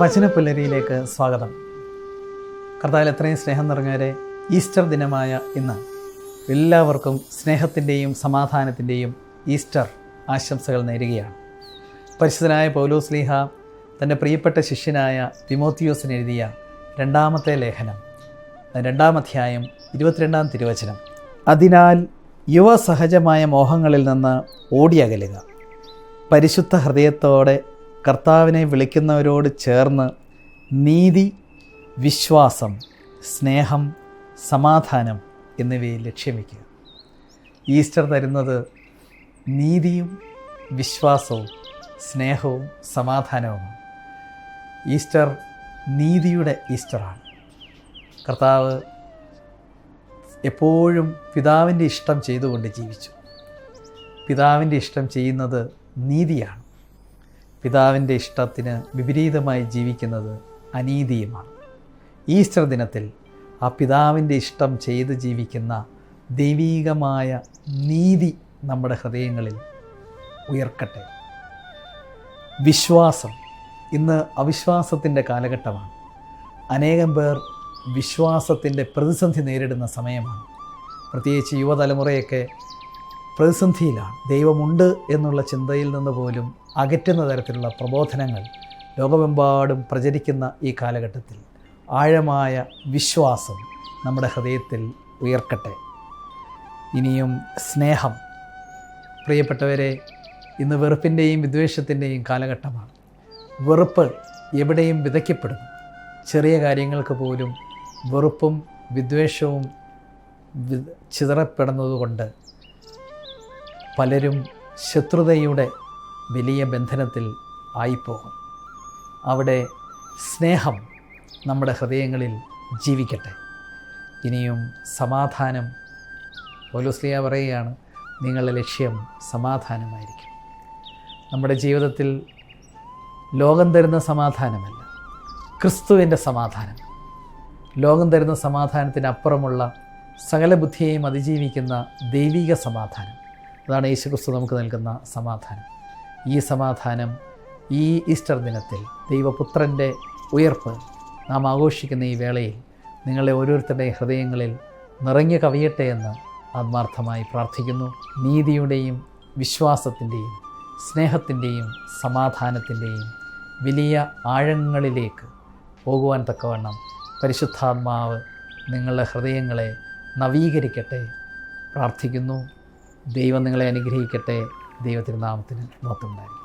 വചനപ്പുല്ലരിയിലേക്ക് സ്വാഗതം. കർത്താവിൽ എത്രയും സ്നേഹം നിറഞ്ഞവരെ ഈസ്റ്റർ ദിനമായ ഇന്ന് എല്ലാവർക്കും സ്നേഹത്തിന്റെയും സമാധാനത്തിന്റെയും ഈസ്റ്റർ ആശംസകൾ നേരുകയാണ്. പരിശുദ്ധനായ പൗലോസ് ലീഹ തന്റെ പ്രിയപ്പെട്ട ശിഷ്യനായ തിമോത്തിയോസിന് എഴുതിയ രണ്ടാമത്തെ ലേഖനം രണ്ടാം അധ്യായം ഇരുപത്തിരണ്ടാം തിരുവചനം. അതിനാൽ യുവസഹജമായ മോഹങ്ങളിൽ നിന്ന് ഓടിയകലുക. പരിശുദ്ധ ഹൃദയത്തോടെ കർത്താവിനെ വിളിക്കുന്നവരോട് ചേർന്ന് നീതി വിശ്വാസം സ്നേഹം സമാധാനം എന്നിവയെ ലക്ഷ്യം വയ്ക്കുക ഈസ്റ്റർ തരുന്നത് നീതിയും വിശ്വാസവും സ്നേഹവും സമാധാനവുമാണ്. ഈസ്റ്റർ നീതിയുടെ ഈസ്റ്ററാണ്. കർത്താവ് എപ്പോഴും പിതാവിന്റെ ഇഷ്ടം ചെയ്തുകൊണ്ട് ജീവിച്ചു. പിതാവിന്റെ ഇഷ്ടം ചെയ്യുന്നത് നീതിയാണ്. പിതാവിന്റെ ഇഷ്ടത്തിന് വിപരീതമായി ജീവിക്കുന്നത് അനീതിയുമാണ്. ഈസ്റ്റർ ദിനത്തിൽ ആ പിതാവിന്റെ ഇഷ്ടം ചെയ്ത് ജീവിക്കുന്ന ദൈവീകമായ നീതി നമ്മുടെ ഹൃദയങ്ങളിൽ ഉയർക്കട്ടെ. വിശ്വാസം ഇന്ന് അവിശ്വാസത്തിന്റെ കാലഘട്ടമാണ്. അനേകം പേർ വിശ്വാസത്തിന്റെ പ്രതിസന്ധി നേരിടുന്ന സമയമാണ്. പ്രത്യേകിച്ച് യുവതലമുറയൊക്കെ പ്രതിസന്ധിയിലാണ്. ദൈവമുണ്ട് എന്നുള്ള ചിന്തയിൽ നിന്ന് പോലും അകറ്റുന്ന തരത്തിലുള്ള പ്രബോധനങ്ങൾ ലോകമെമ്പാടും പ്രചരിക്കുന്ന ഈ കാലഘട്ടത്തിൽ ആഴമായ വിശ്വാസം നമ്മുടെ ഹൃദയത്തിൽ ഉയർക്കട്ടെ. ഇനിയും സ്നേഹം. പ്രിയപ്പെട്ടവരെ ഇന്ന് വെറുപ്പിന്റെയും വിദ്വേഷത്തിന്റെയും കാലഘട്ടമാണ്. വെറുപ്പ് എവിടെയും വിതയ്ക്കപ്പെടുന്നു. ചെറിയ കാര്യങ്ങൾക്ക് പോലും വെറുപ്പും വിദ്വേഷവും ചിതറപ്പെടുന്നതുകൊണ്ട് പലരും ശത്രുതയുടെ വലിയ ബന്ധനത്തിൽ ആയിപ്പോകും. അവിടെ സ്നേഹം നമ്മുടെ ഹൃദയങ്ങളിൽ ജീവിക്കട്ടെ. ഇനിയും സമാധാനം. പോലുസ്ലിയ പറയുകയാണ് നിങ്ങളുടെ ലക്ഷ്യം സമാധാനമായിരിക്കും. നമ്മുടെ ജീവിതത്തിൽ ലോകം തരുന്ന സമാധാനമല്ല ക്രിസ്തുവിന്റെ സമാധാനം. ലോകം തരുന്ന സമാധാനത്തിനപ്പുറമുള്ള സകല ബുദ്ധിയെയും അതിജീവിക്കുന്ന ദൈവിക സമാധാനം. അതാണ് യേശുക്രിസ്തു നമുക്ക് നൽകുന്ന സമാധാനം. ഈ സമാധാനം ഈ ഈസ്റ്റർ ദിനത്തിൽ ദൈവപുത്രന്റെ ഉയർപ്പ് നാം ആഘോഷിക്കുന്ന ഈ വേളയിൽ നിങ്ങളെ ഓരോരുത്തരുടെയും ഹൃദയങ്ങളിൽ നിറഞ്ഞു കവിയട്ടെ എന്ന് ആത്മാർത്ഥമായി പ്രാർത്ഥിക്കുന്നു. നീതിയുടെയും വിശ്വാസത്തിന്റെയും സ്നേഹത്തിന്റെയും സമാധാനത്തിന്റെയും വലിയ ആഴങ്ങളിലേക്ക് പോകുവാൻ തക്കവണ്ണം പരിശുദ്ധാത്മാവ് നിങ്ങളുടെ ഹൃദയങ്ങളെ നവീകരിക്കട്ടെ. പ്രാർത്ഥിക്കുന്നു. ദൈവം നിങ്ങളെ അനുഗ്രഹിക്കട്ടെ. ദൈവത്തിരുനാമത്തിന് മൊത്തം ഉണ്ടായിരിക്കും